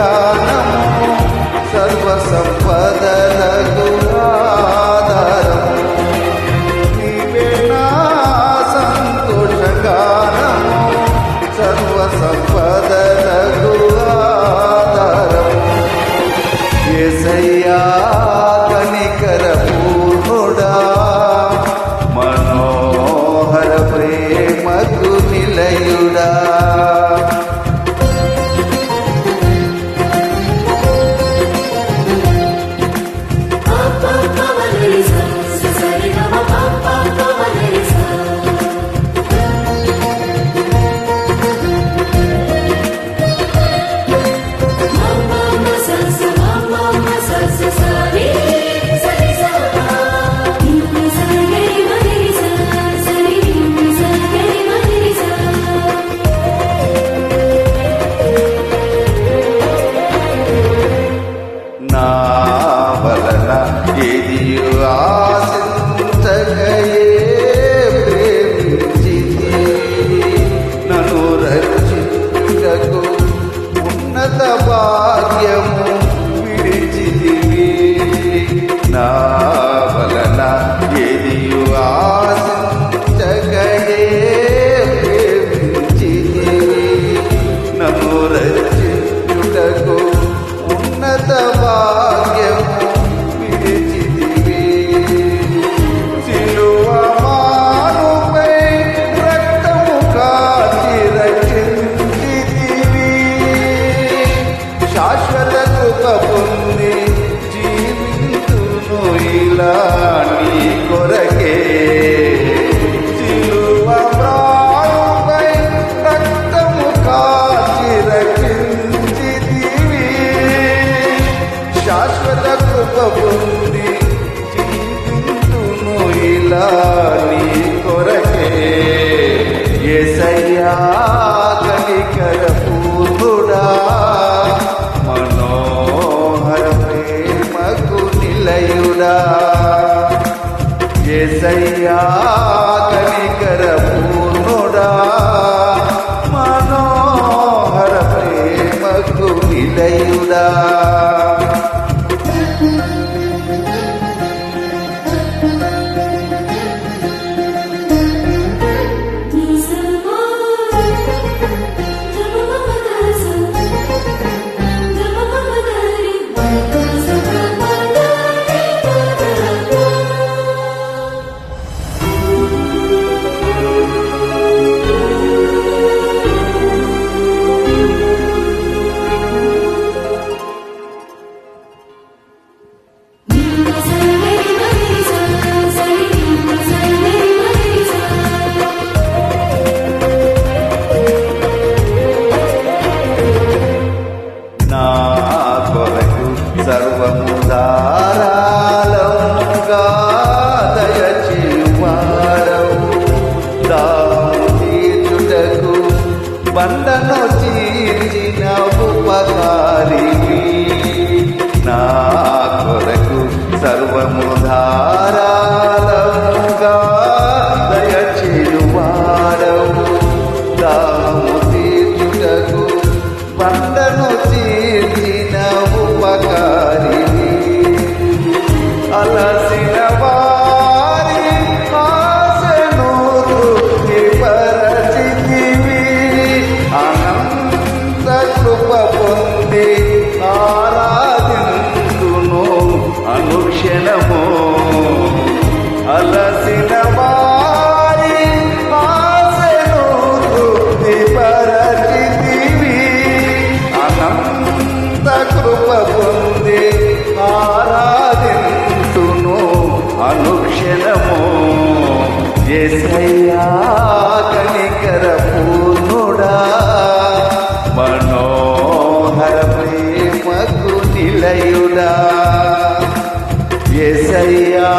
가 పొంది జీవితును ఇలా నీ కొరకే. ఎసయ్యా కనికర పూర్తుడా మనోహర ప్రేమకు నిలయుడా. ఎసయ్యా బండను చీల్చిన ఉపకారివి నా కొరకు సర్వము ధారాళంగా దయచేయువాడవు దాము తీర్చుటకు బండను చీల్చి ఎసయ్యా కనికర పూర్ణుడా మనోహర ప్రేమకు నిలయుడా. ఎసయ్యా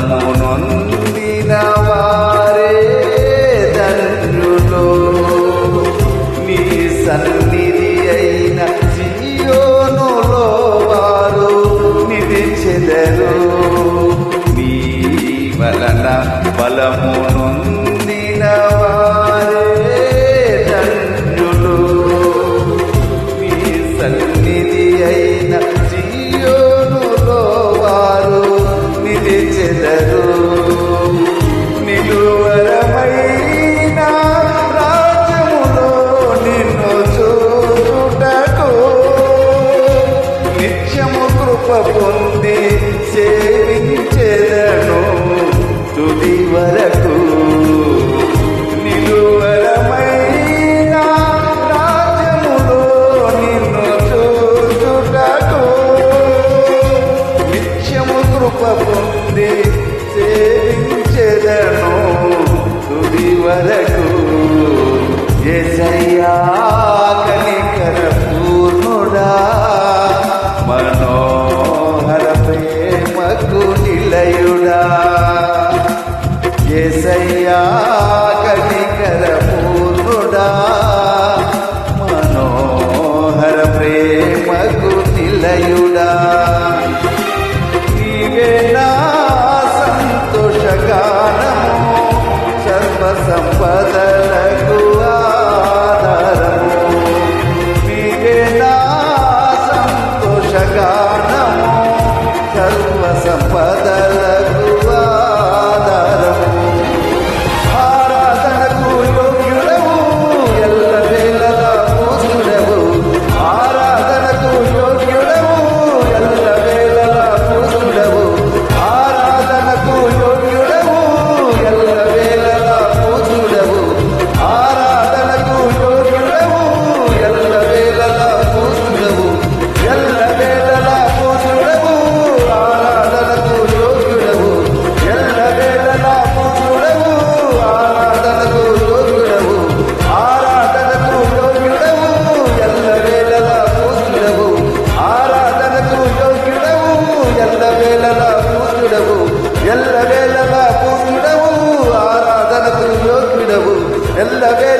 బలము నొందిన వారే ధన్యులు నీ సన్నిధి పొంది సేవించెదను తుది వరకు. నిలువరమైన రాజ్యములో నిన్ను చూచుటకు. నిత్యము కృప పొంది సేవించెదను తుది వరకు. ఎసయ్యా కనికర పూర్ణుడా మనో ప్రేమకు నిలయుడా? ఏసయ్యా కటికర పూర్ణుడా ఎల్లవేళలా పూజుడవు ఆరాధనకు యోగ్యుడవు. ఎల్లవేళ